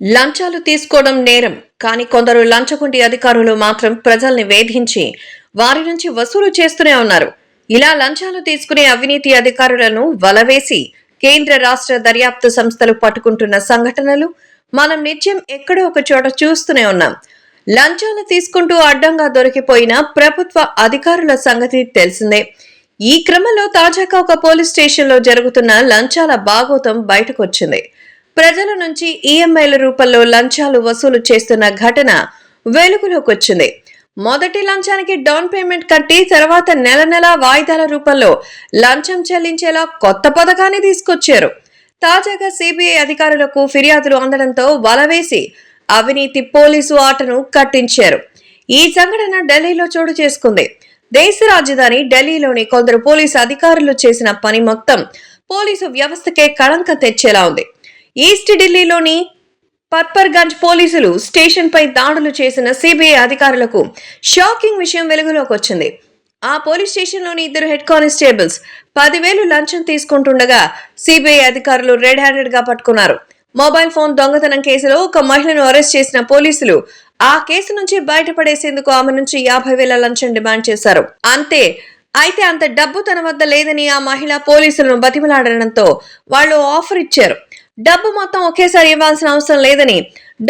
లంచాలు తీసుకోవడం నేరం. కానీ కొందరు లంచగొండి అధికారులు మాత్రం ప్రజల్ని వేధించి వారి నుంచి వసూలు చేస్తూనే ఉన్నారు. ఇలా లంచాలు తీసుకునే అవినీతి అధికారులను వలవేసి కేంద్ర రాష్ట్ర దర్యాప్తు సంస్థలు పట్టుకుంటున్న సంఘటనలు మనం నిత్యం ఎక్కడో ఒక చోట చూస్తూనే ఉన్నాం. లంచాలు తీసుకుంటూ అడ్డంగా దొరికిపోయిన ప్రభుత్వ అధికారుల సంగతి తెలిసిందే. ఈ క్రమంలో తాజాగా ఒక పోలీస్ స్టేషన్లో జరుగుతున్న లంచాల బాగోతం బయటకొచ్చింది. ప్రజల నుంచి ఈఎంఐల రూపంలో లంచాలు వసూలు చేస్తున్న ఘటన వెలుగులోకి వచ్చింది. మొదటి లంచానికి డౌన్ పేమెంట్ కట్టి తర్వాత నెల నెల వాయిదాల రూపంలో లంచం చెల్లించేలా కొత్త పథకాన్ని తీసుకొచ్చారు. తాజాగా సిబిఐ అధికారులకు ఫిర్యాదులు అందడంతో వలవేసి అవినీతి పోలీసు ఆటను కట్టించారు. ఈ సంఘటన ఢిల్లీలో చోటు చేసుకుంది. దేశ రాజధాని ఢిల్లీలోని కొందరు పోలీసు అధికారులు చేసిన పని మొత్తం పోలీసు వ్యవస్థకే కళంక తెచ్చేలా ఉంది. ఈస్ట్ ఢిల్లీలోని పర్పర్గంజ్ పోలీసులు స్టేషన్పై దాడులు చేసిన సిబిఐ అధికారులకు షాకింగ్ విషయం వెలుగులోకి వచ్చింది. ఆ పోలీస్ స్టేషన్లోని ఇద్దరు హెడ్ కానిస్టేబుల్స్ పదివేలు లంచం తీసుకుంటుండగా సిబిఐ అధికారులు రెడ్ హ్యాండెడ్గా పట్టుకున్నారు. మొబైల్ ఫోన్ దొంగతనం కేసులో ఒక మహిళను అరెస్ట్ చేసిన పోలీసులు ఆ కేసు నుంచి బయటపడేసేందుకు ఆమె నుంచి యాభై వేల లంచం డిమాండ్ చేశారు. అంతే అయితే అంత డబ్బు తన వద్ద లేదని ఆ మహిళ పోలీసులను బతిమలాడడంతో వాళ్ళు ఆఫర్ ఇచ్చారు. డబ్బు మొత్తం ఒకేసారి ఇవ్వాల్సిన అవసరం లేదని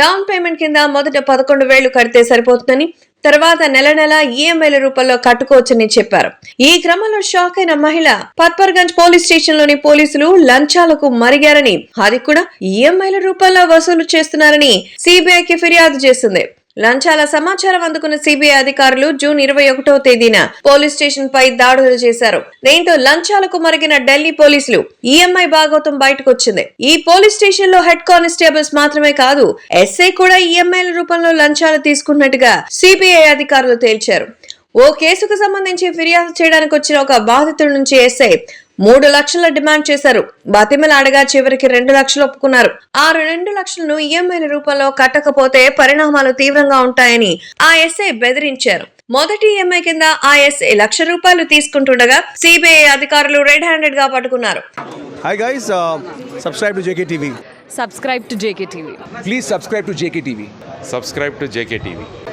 డౌన్ పేమెంట్ కింద మొదట పదకొండు వేలు కడితే సరిపోతుందని తర్వాత నెల నెల ఈఎంఐల రూపంలో కట్టుకోవచ్చని చెప్పారు. ఈ క్రమంలో షాక్ అయిన మహిళ పత్పర్గంజ్ పోలీస్ స్టేషన్లోని పోలీసులు లంచాలకు మరిగారని అది కూడా ఈఎంఐల రూపంలో వసూలు చేస్తున్నారని సిబిఐకి ఫిర్యాదు చేసింది. లంచాల సమాచారం అందుకున్న సిబిఐ అధికారులు జూన్ ఇరవై ఒకటో తేదీన పోలీస్ స్టేషన్ పై దాడులు చేశారు. దీంతో లంచాలకు మరిగిన ఢిల్లీ పోలీసులు ఈఎంఐ భాగవతం బయటకు వచ్చింది ఈ పోలీస్ స్టేషన్లో హెడ్ కానిస్టేబుల్స్ మాత్రమే కాదు ఎస్ఐ కూడా ఈఎంఐల రూపంలో లంచాలు తీసుకున్నట్టుగా సిబిఐ అధికారులు తేల్చారు. ఓ కేసుకు సంబంధించి ఫిర్యాదు చేయడానికి వచ్చిన ఒక బాధితుడి నుంచి ఎస్ఐ మూడు లక్షల డిమాండ్ చేశారు బతిమల అడగా చివరికి రెండు లక్షలు ఒప్పుకున్నారు ఆ రెండు లక్షలను ఈఎంఐల రూపంలో కట్టకపోతే పరిణామాలు తీవ్రంగా ఉంటాయని ఆ ఎస్ఐ బెదిరించారు మొదటి ఈఎంఐ కింద ఆ ఎస్ఐ లక్ష రూపాయలు తీసుకుంటుండగా సిబిఐ అధికారులు రెడ్ హ్యాండెడ్గా పట్టుకున్నారు guys, uh, subscribe to JKTV. Subscribe to J K TV Please subscribe to JKTV. subscribe to JKTV.